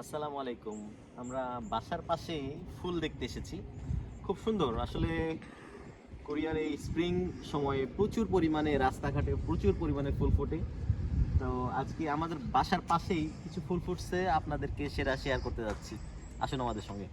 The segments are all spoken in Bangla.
আসসালামু আলাইকুম। আমরা বাসার পাশে ফুল দেখতে এসেছি। খুব সুন্দর। আসলে কোরিয়ার এই স্প্রিং সময়ে প্রচুর পরিমাণে রাস্তাঘাটে প্রচুর পরিমাণে ফুল ফোটে। তো আজকে আমাদের বাসার পাশেই কিছু ফুল ফুটছে। আপনাদেরকে সেটা শেয়ার করতে যাচ্ছি। আসুন আমাদের সঙ্গে।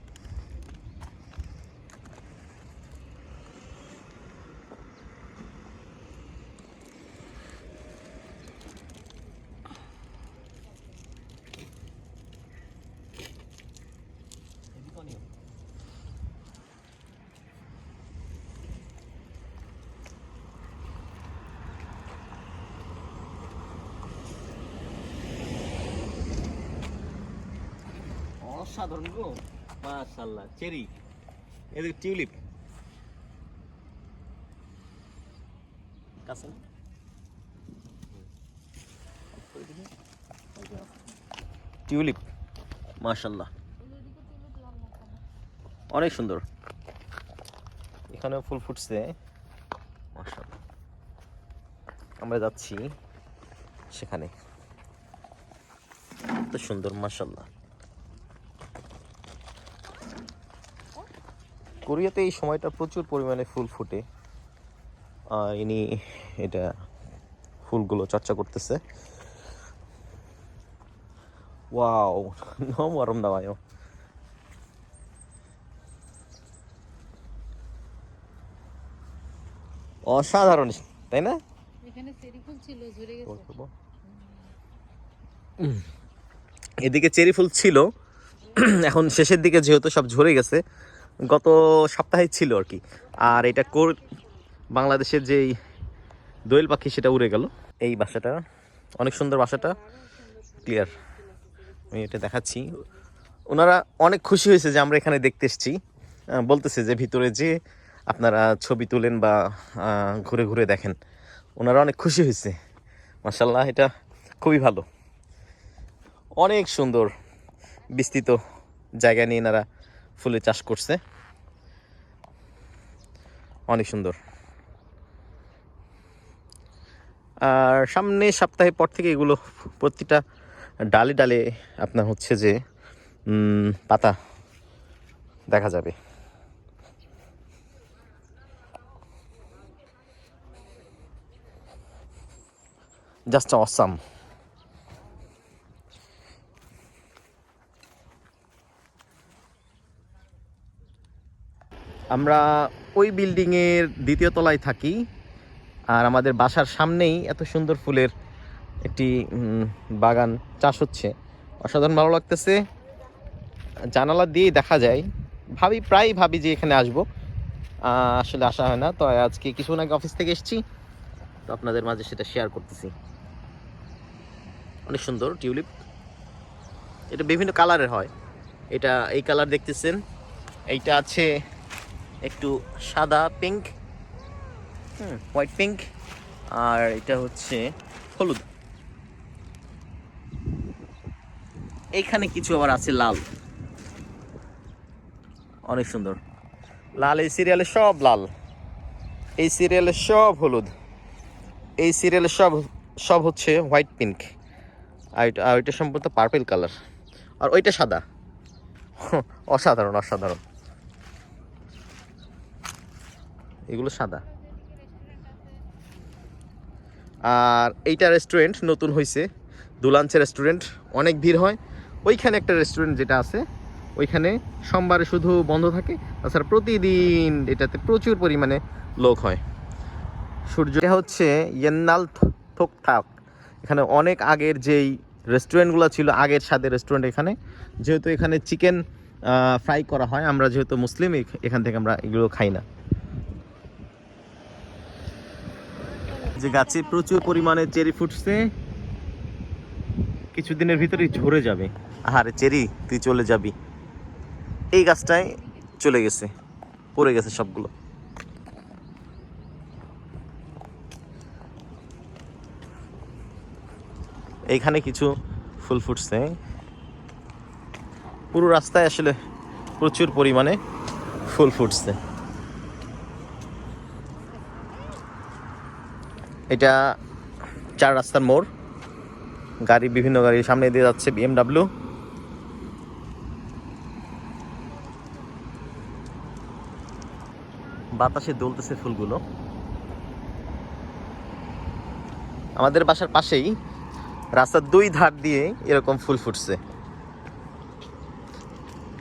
অসাধারণ গো। মাশাআল্লাহ চেরি। এদিকে টিউলিপ। কাছে? টিউলিপ মাশাআল্লাহ। অনেক সুন্দর। এখানেও ফুল ফুটছে। মাশাআল্লাহ। আমরা যাচ্ছি সেখানে। এত সুন্দর মাশাআল্লাহ। কোরিয়াতে এই সময়টা প্রচুর পরিমাণে ফুল ফুটে। ইনি এটা ফুলগুলো চর্চা করতেছে। ওয়াও নম আরম দাওয়ায় অসাধারণ তাই না? এদিকে চেরি ফুল ছিল। এখন শেষের দিকে যেহেতু সব ঝরে গেছে গত সপ্তাহে ছিল আর কি। আর এটা কোর বাংলাদেশের যেই দোয়েল পাখি সেটা উড়ে গেল। এই বাসাটা, অনেক সুন্দর বাসাটা। ক্লিয়ার আমি এটা দেখাচ্ছি। ওনারা অনেক খুশি হয়েছে যে আমরা এখানে দেখতে এসেছি। বলতেছে যে ভিতরে যে আপনারা ছবি তুলেন বা ঘুরে ঘুরে দেখেন, ওনারা অনেক খুশি হয়েছে। মাসাল্লাহ এটা খুবই ভালো। অনেক সুন্দর বিস্তৃত জায়গা নিয়ে এনারা ফুলের চাষ করছে। অনেক সুন্দর। আর সামনে সপ্তাহে পর থেকে এগুলো প্রতিটা ডালে ডালে আপনার হচ্ছে যে পাতা দেখা যাবে। Just awesome. আমরা ওই বিল্ডিংয়ের দ্বিতীয় তলায় থাকি, আর আমাদের বাসার সামনেই এত সুন্দর ফুলের একটি বাগান চাষ হচ্ছে। অসাধারণ ভালো লাগতেছে। জানালা দিয়েই দেখা যায়। ভাবি প্রায় ভাবি যে এখানে আসব। আসলে আসা হয় না। তো আজকে কিছুক্ষণ আগে অফিস থেকে এসেছি। তো আপনাদের মাঝে সেটা শেয়ার করতেছি। অনেক সুন্দর টিউলিপ এটা বিভিন্ন কালারের হয়। এটা এই কালার দেখতেছেন। এইটা আছে একটু সাদা পিঙ্ক হুম হোয়াইট পিঙ্ক আর এটা হচ্ছে হলুদ। এইখানে কিছু আবার আছে লাল। অনেক সুন্দর। লাল এই সিরিয়ালে সব লাল। এই সিরিয়ালে সব হলুদ। এই সিরিয়ালে সব সব হচ্ছে হোয়াইট পিঙ্ক আর ওইটা সম্পূর্ণ পার্পেল কালার আর ওইটা সাদা। অসাধারণ অসাধারণ। এগুলো সাদা। আর এইটা রেস্টুরেন্ট নতুন হয়েছে দুলাঞ্চের রেস্টুরেন্ট অনেক ভিড় হয়। ওইখানে একটা রেস্টুরেন্ট যেটা আছে, ওইখানে সোমবারে শুধু বন্ধ থাকে, তাছাড়া প্রতিদিন এটাতে প্রচুর পরিমাণে লোক হয়। সূর্য হচ্ছে ইয়েন্নাল থোক থাক এখানে অনেক আগের যেই রেস্টুরেন্টগুলো ছিল, আগের স্বাদের রেস্টুরেন্ট এখানে। যেহেতু এখানে চিকেন ফ্রাই করা হয়, আমরা যেহেতু মুসলিম এখান থেকে আমরা এগুলো খাই না। যে গাছে প্রচুর পরিমাণে চেরি ফুটছে, কিছুদিনের ভিতরেই ঝরে যাবে। আর চেরি, তুই চলে যাবি। এই গাছটায় চলে গেছে, পড়ে গেছে সবগুলো। এইখানে কিছু ফুল ফুটছে। পুরো রাস্তায় আসলে প্রচুর পরিমাণে ফুল ফুটছে। এটা চার রাস্তার মোড়। গাড়ি, বিভিন্ন গাড়ি সামনে দিয়ে যাচ্ছে বিএমডাব্লিউ বাতাসে দোলতেছে ফুলগুলো। আমাদের বাসার পাশেই রাস্তার দুই ধার দিয়ে এরকম ফুল ফুটছে।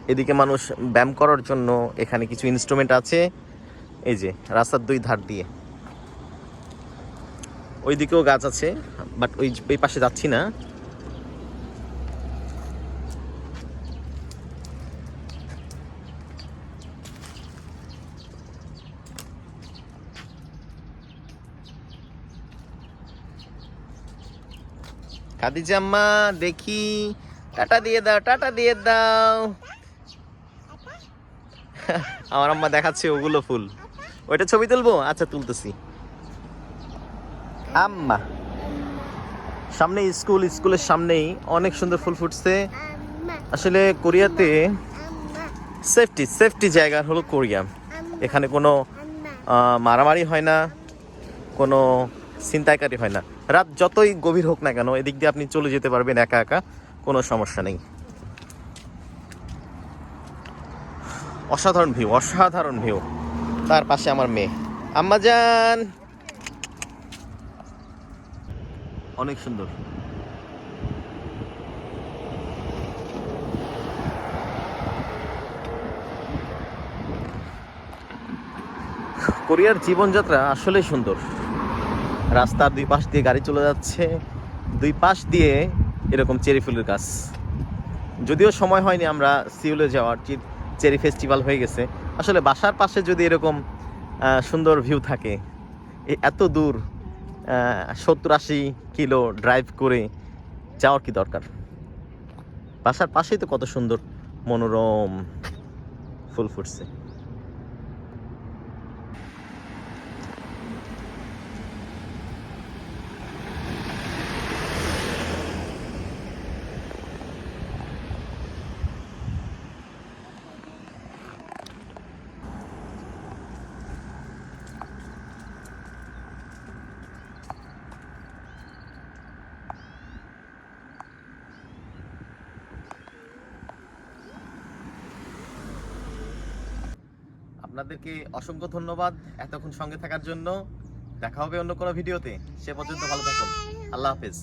এদিকে মানুষ ব্যায়াম করার জন্য এখানে কিছু ইনস্ট্রুমেন্ট আছে। এই যে, রাস্তার দুই ধার দিয়ে। ওই দিকেও গাছ আছে বাট ওই ওই পাশে যাচ্ছি না। খাদিজা আম্মা, দেখি। টাটা দিয়ে দাও, টাটা দিয়ে দাও। আমার আম্মা দেখাচ্ছে ওগুলো ফুল। ওইটা ছবি তুলবো? আচ্ছা তুলতেছি। আম্মা। সামনে স্কুল, স্কুলের সামনেই অনেক সুন্দর ফুল ফুটছে। আসলে কোরিয়াতে সেফটি সেফটি জায়গা হলো কোরিয়া। এখানে কোনো মারামারি হয় না, কোনো ছিনতাইকারী হয় না। রাত যতই গভীর হোক না কেন, এদিক দিয়ে আপনি চলে যেতে পারবেন একা একা, কোনো সমস্যা নেই। অসাধারণ ভিউ অসাধারণ ভিউ তার পাশে আমার মেয়ে। আম্মা অনেক সুন্দর। কোরিয়ার জীবনযাত্রা আসলেই সুন্দর। রাস্তার দুই পাশ দিয়ে গাড়ি চলে যাচ্ছে, দুই পাশ দিয়ে এরকম চেরি ফুলের গাছ। যদিও সময় হয়নি আমরা সিউলে যাওয়ার চেরি ফেস্টিভ্যাল হয়ে গেছে। আসলে বাসার পাশে যদি এরকম সুন্দর ভিউ থাকে এত দূর সত্তর আশি কিলো ড্রাইভ করে যাওয়ার কি দরকার? বাসার পাশেই তো কত সুন্দর মনোরম ফুল ফুটছে। আপনাদেরকে অসংখ্য ধন্যবাদ এতক্ষণ সঙ্গে থাকার জন্য। দেখা হবে অন্য কোনো ভিডিওতে। সে পর্যন্ত ভালো থাকুন। আল্লাহ হাফেজ।